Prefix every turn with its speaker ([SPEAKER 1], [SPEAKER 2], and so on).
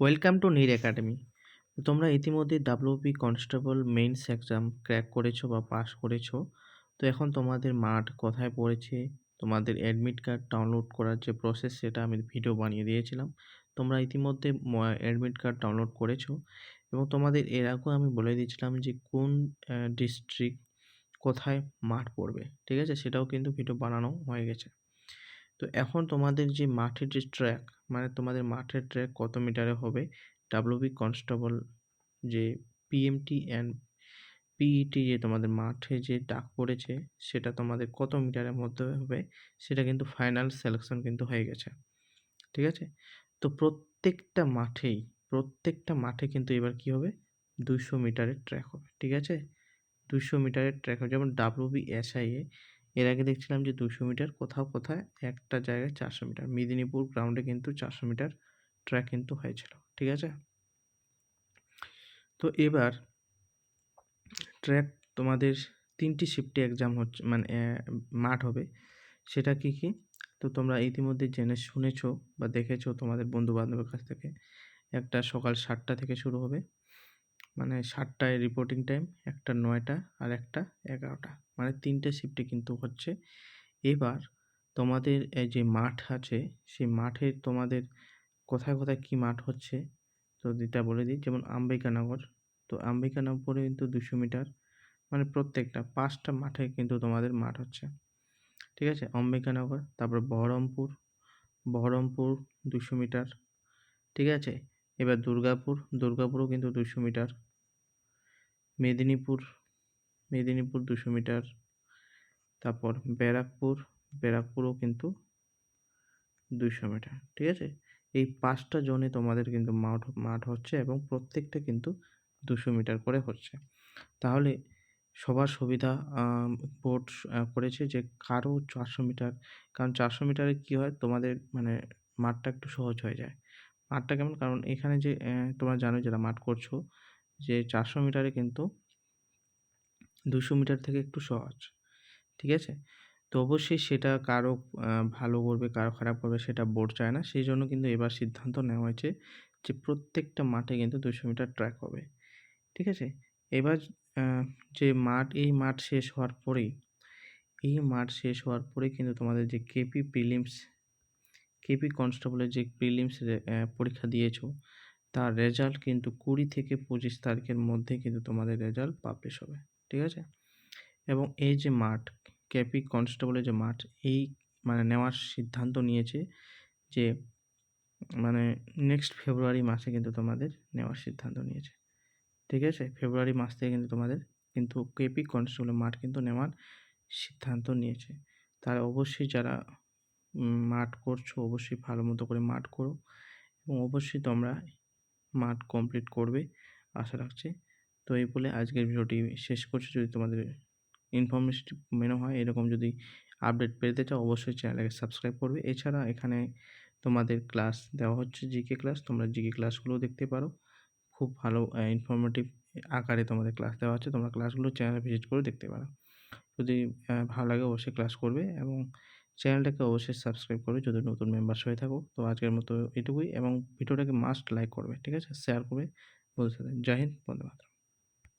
[SPEAKER 1] Welcome to Neer academy তোমরা ইতিমধ্যে WP constable mains exam crack করেছ বা পাস করেছ। তো এখন তোমাদের মাঠ কোথায় পড়েছে, তোমাদের অ্যাডমিট কার্ড ডাউনলোড করার যে প্রসেস সেটা আমি ভিডিও বানিয়ে দিয়েছিলাম। তোমরা ইতিমধ্যে অ্যাডমিট কার্ড ডাউনলোড করেছ এবং তোমাদের এর আগেও আমি বলে দিয়েছিলাম যে কোন ডিস্ট্রিক্ট কোথায় মাঠ পড়বে। ঠিক আছে? সেটাও কিন্তু ভিডিও বানানো হয়ে গেছে। তো এখন তোমাদের যে মাঠের যে ট্র্যাক মানে তোমাদের মাঠের ট্র্যাক কত মিটারে হবে? ডাব্লিউবি কনস্টেবল যে পিএমটি অ্যান্ড পিইটি যে তোমাদের মাঠে যে ডাক পড়েছে, সেটা তোমাদের কত মিটারের মধ্যে হবে? সেটা কিন্তু ফাইনাল সিলেকশন কিন্তু হয়ে গেছে। ঠিক আছে? তো প্রত্যেকটা মাঠেই, প্রত্যেকটা মাঠে কিন্তু এবার কি হবে? দুশো মিটারের ট্র্যাক হবে। ঠিক আছে? দুশো মিটারের ট্র্যাক হবে। যেমন ডাব্লিউবি এসআইএ এর আগে দেখছিলাম যে দুশো মিটার কোথাও কোথায় একটা জায়গায় চারশো মিটার। মেদিনীপুর গ্রাউন্ডে কিন্তু চারশো মিটার ট্র্যাক কিন্তু হয়েছিল, ঠিক আছে? তো এবার ট্র্যাক তোমাদের তিনটি শিফটে এক্সাম হচ্ছে মানে মাঠ হবে। সেটা কি কি? তো তোমরা ইতিমধ্যে জেনে শুনেছো বা দেখেছ তোমাদের বন্ধু বান্ধবের কাছ থেকে। একটা সকাল সাতটা থেকে শুরু হবে। মানে সাতটায় রিপোর্টিং টাইম একটা নয়টা আর একটা এগারোটা। মানে তিনটে শিফটে কিন্তু হচ্ছে। এবার তোমাদের এই যে মাঠ আছে, সেই মাঠে তোমাদের কোথায় কোথায় কী মাঠ হচ্ছে, তো এটা বলে দিই, যেমন আম্বিকানগর, তো আম্বিকানগরে কিন্তু দুশো মিটার মানে প্রত্যেকটা পাঁচটা মাঠে কিন্তু তোমাদের মাঠ হচ্ছে। ঠিক আছে? অম্বিকানগর তারপর বহরমপুর বহরমপুর দুশো মিটার, ঠিক আছে? এবার দুর্গাপুর, দুর্গাপুরও কিন্তু দুশো মিটার। মেদিনীপুর মেদিনীপুর দুশো মিটার। তারপর ব্যারাকপুর, ব্যারাকপুরও কিন্তু দুশো মিটার, ঠিক আছে? এই পাঁচটা জোনে তোমাদের কিন্তু মাঠ মাঠ হচ্ছে এবং প্রত্যেকটা কিন্তু দুশো মিটার করে হচ্ছে। তাহলে সবার সুবিধা বোর্ড করেছে যে কারও চারশো মিটার, কারণ চারশো মিটারে কী হয়? তোমাদের মানে মাঠটা একটু সহজ হয়ে যায়। মাঠটা কেমন? কারণ এখানে যে তোমরা জানো যারা মাঠ করছ, যে চারশো মিটারে কিন্তু দুশো মিটার থেকে একটু সহজ, ঠিক আছে? তো অবশ্যই সেটা কারও ভালো করবে, কারও খারাপ করবে সেটা বোর্ড চায় না। সেই জন্য কিন্তু এবার সিদ্ধান্ত নেওয়া হয়েছে যে প্রত্যেকটা মাঠে কিন্তু দুশো মিটার ট্র্যাক হবে, ঠিক আছে? এবার যে মাঠ, এই মাঠ শেষ হওয়ার পরেই, এই মাঠ শেষ হওয়ার পরে কিন্তু তোমাদের যে কেপি প্রিলিমস কেপি কনস্টেবলের যে প্রিলিমস পরীক্ষা দিয়েছ, তার রেজাল্ট কিন্তু কুড়ি থেকে পঁচিশ তারিখের মধ্যে কিন্তু তোমাদের রেজাল্ট পাবলিশ হবে, ঠিক আছে? এবং এই যে মাঠ কেপি কনস্টেবলের যে মাঠ, এই মানে নেওয়ার সিদ্ধান্ত নিয়েছে যে মানে নেক্সট ফেব্রুয়ারি মাসে কিন্তু তোমাদের নেওয়ার সিদ্ধান্ত নিয়েছে, ঠিক আছে? ফেব্রুয়ারি মাস থেকে কিন্তু তোমাদের কিন্তু কেপি কনস্টেবলের মাঠ কিন্তু নেওয়ার সিদ্ধান্ত নিয়েছে। তারা অবশ্যই যারা মাঠ করছ, অবশ্যই ভালো মতো করে মাঠ করো এবং অবশ্যই তোমরা মাঠ কমপ্লিট করবে, আশা রাখছি। তো এই বলে আজকের ভিডিওটি শেষ করছি। যদি তোমাদের ইনফরমেটিভ মনে হয়, এরকম যদি আপডেট পেতে চাও, অবশ্যই চ্যানেলকে সাবস্ক্রাইব করবে। এছাড়া এখানে তোমাদের ক্লাস দেওয়া হচ্ছে জিকে ক্লাস তোমরা জিকে ক্লাসগুলোও দেখতে পারো। খুব ভালো ইনফরমেটিভ আকারে তোমাদের ক্লাস দেওয়া হচ্ছে তোমরা ক্লাসগুলো চ্যানেলে ভিজিট করে দেখতে পারো। যদি ভালো লাগে, অবশ্যই ক্লাস করবে এবং চ্যানেলটাকে অবশ্যই সাবস্ক্রাইব করবে যদি নতুন মেম্বার্স হয়ে থাকো। তো আজকের মতো এটুকুই এবং ভিডিওটাকে মাস্ট লাইক করবে, ঠিক আছে? শেয়ার করবে বলতে জয় হিন্দ বন্ধু